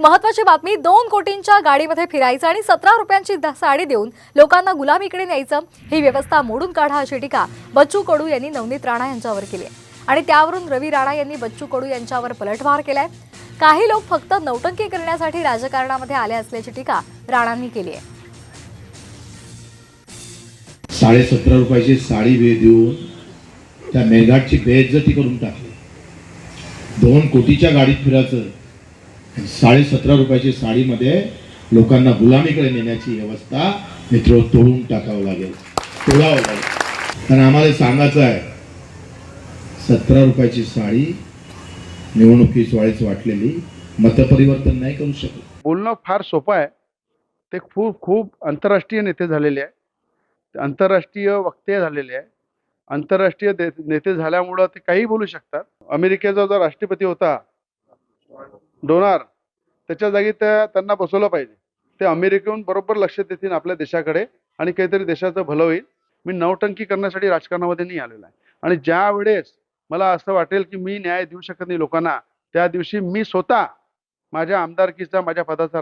एक महत्वाची बातमी दोन कोटींच्या गाडीमध्ये फिरायचं आणि सतरा रुपयांची साडी देऊन लोकांना गुलामीकडे न्यायचं ही व्यवस्था मोडून काढा अशी टीका बच्चू कडू यांनी नवनीत राणा यांच्यावर केली आहे. आणि त्यावरून रवी राणा यांनी बच्चू कडू यांच्यावर पलटवार केलाय. काही लोक फक्त नौटंकी करण्यासाठी राजकारणामध्ये आले असल्याची टीका राणांनी केली आहे. साडे सतरा रुपयाची साडी वे देऊन त्या मेघाटची बेइज्जती करून टाकली. दोन कोटीच्या गाडीत फिरायचं साडे सतरा रुपयाची साडीमध्ये लोकांना गुलामीकडे नेण्याची व्यवस्था मित्र तोडून टाकावं लागेल. तोडावं लागेल. कारण आम्हाला सांगायचं आहे सतरा रुपयाची साडी निवडणुकीच वेळेस वाटलेली मतपरिवर्तन नाही करू शकत. बोलणं फार सोपं आहे. ते खूप खूप आंतरराष्ट्रीय नेते झालेले आहे. आंतरराष्ट्रीय वक्ते झालेले आहे. आंतरराष्ट्रीय नेते झाल्यामुळं ते काही बोलू शकतात. अमेरिकेचा जो राष्ट्रपती होता डोनार त्याच्या जागी त्या त्यांना बसवलं पाहिजे. ते अमेरिकेहून बरोबर लक्ष देतील आपल्या देशाकडे आणि काहीतरी देशाचं भलं होईल. मी नवटंकी करण्यासाठी राजकारणामध्ये नाही आलेलो आहे. आणि ज्या वेळेस मला असं वाटेल की मी न्याय देऊ शकत नाही लोकांना त्या दिवशी मी स्वतः माझ्या आमदारकीचा माझ्या पदाचा